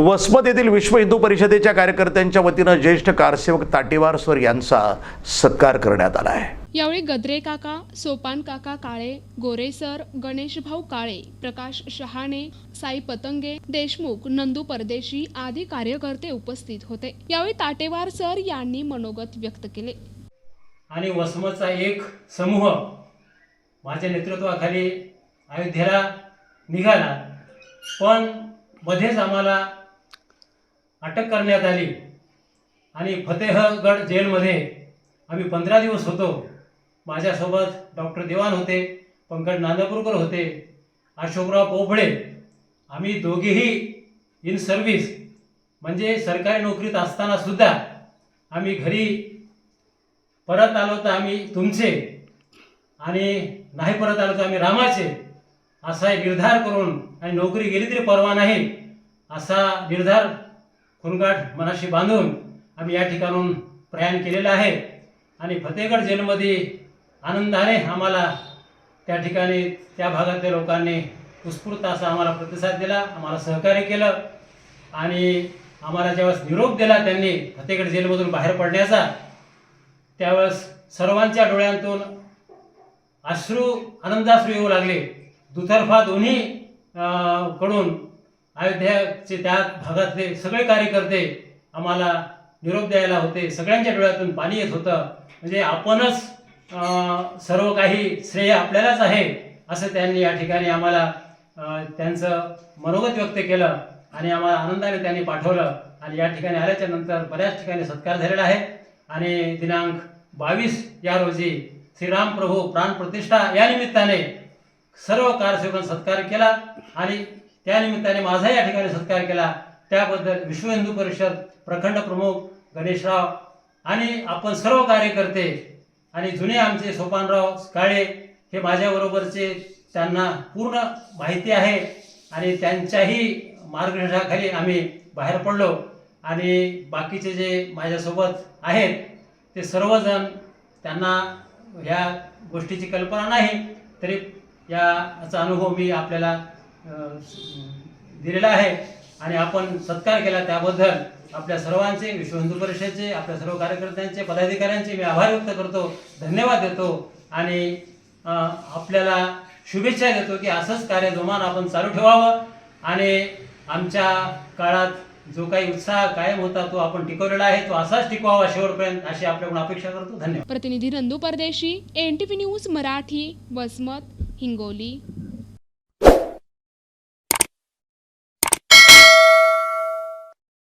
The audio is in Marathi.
वसमत येथील विश्व हिंदू परिषदेच्या कार्यकर्त्यांच्या वतीनं ज्येष्ठ कारसेवक ताटेवार स्वर यांचा सत्कार करण्यात आला आहे. यावेळी गद्रे काका सोपान काका काळे गोरेसर गणेशभाऊ काळे प्रकाश शहाणे साई पतंगे देशमुख नंदू परदेशी आदी कार्यकर्ते उपस्थित होते. यावेळी ताटेवार सर यांनी मनोगत व्यक्त केले. आणि वसमतचा एक समूह माझ्या नेतृत्वाखाली अयोध्येला निघाला. पण मध्येच आम्हाला अटक करण्यात आली. आणि फतेहगड जेलमध्ये आम्ही पंधरा दिवस होतो. माझ्यासोबत डॉक्टर देवान होते पंकज नांदापूरकर होते अशोकराव पोफळे. आम्ही दोघेही इन सर्व्हिस म्हणजे सरकारी नोकरीत असताना सुद्धा आम्ही घरी परत आलो तर आम्ही तुमचे आणि नाही परत आलो तर आम्ही रामाचे असा एक निर्धार करून आणि नोकरी गेली तरी परवा नाही असा निर्धार खुनगाठ मनाशी बांधून आम्ही या ठिकाणून प्रयाण केलेलं आहे. आणि फतेहगड जेलमध्ये आनंदाने आम्हाला त्या ठिकाणी त्या भागातल्या लोकांनी उत्स्फूर्त असा आम्हाला प्रतिसाद दिला आम्हाला सहकार्य केलं. आणि आम्हाला ज्यावेळेस निरोप दिला त्यांनी फतेहगड जेलमधून बाहेर पडण्याचा त्यावेळेस सर्वांच्या डोळ्यांतून अश्रू आनंदाश्रू येऊ लागले. दुतर्फा दोन्ही कडून अयोध्याचे त्या भागातले सगळे कार्यकर्ते आम्हाला निरोप द्यायला होते. सगळ्यांच्या डोळ्यातून पाणी येत होतं. म्हणजे आपणच सर्व काही श्रेय आपल्यालाच आहे असं त्यांनी या ठिकाणी आम्हाला त्यांचं मनोगत व्यक्त केलं आणि आम्हाला आनंदाने त्यांनी पाठवलं. आणि या ठिकाणी आल्याच्यानंतर बऱ्याच ठिकाणी सत्कार झालेला आहे. आणि दिनांक बावीस या रोजी श्रीराम प्रभू प्राण प्रतिष्ठा या निमित्ताने सर्व कारसेवकांना सत्कार केला. आणि त्या निमित्ताने माझा या ठिकाणी सत्कार केला. त्याबद्दल विश्व हिंदू परिषद प्रखंड प्रमुख गणेशराव आणि आपण सर्व कार्यकर्ते आणि जुने आमचे सोपानराव काळे हे माझ्याबरोबरचे त्यांना पूर्ण माहिती आहे आणि त्यांच्याही मार्गदर्शनाखाली आम्ही बाहेर पडलो आणि बाकीचे जे माझ्यासोबत आहेत ते सर्वजण त्यांना ह्या गोष्टीची कल्पना नाही तरी याचा अनुभव मी आपल्याला दिलेला आहे आणि आपण सत्कार केला त्याबद्दल आपल्या सर्वांचे विश्व हिंदू परिषदेचे आपल्या सर्व कार्यकर्त्यांचे पदाधिकाऱ्यांचे मी आभार व्यक्त करतो धन्यवाद देतो आणि आपल्याला शुभेच्छा देतो की असंच कार्य जोमान आपण चालू ठेवावं आणि आमच्या काळात जो काही उत्साह कायम होता तो आपण टिकवलेला आहे तो असाच टिकवावा शेवटपर्यंत अशी आपल्याकडून अपेक्षा करतो. धन्यवाद. प्रतिनिधी Randu Pardeshi N T news Marathi Vasmat Hingoli.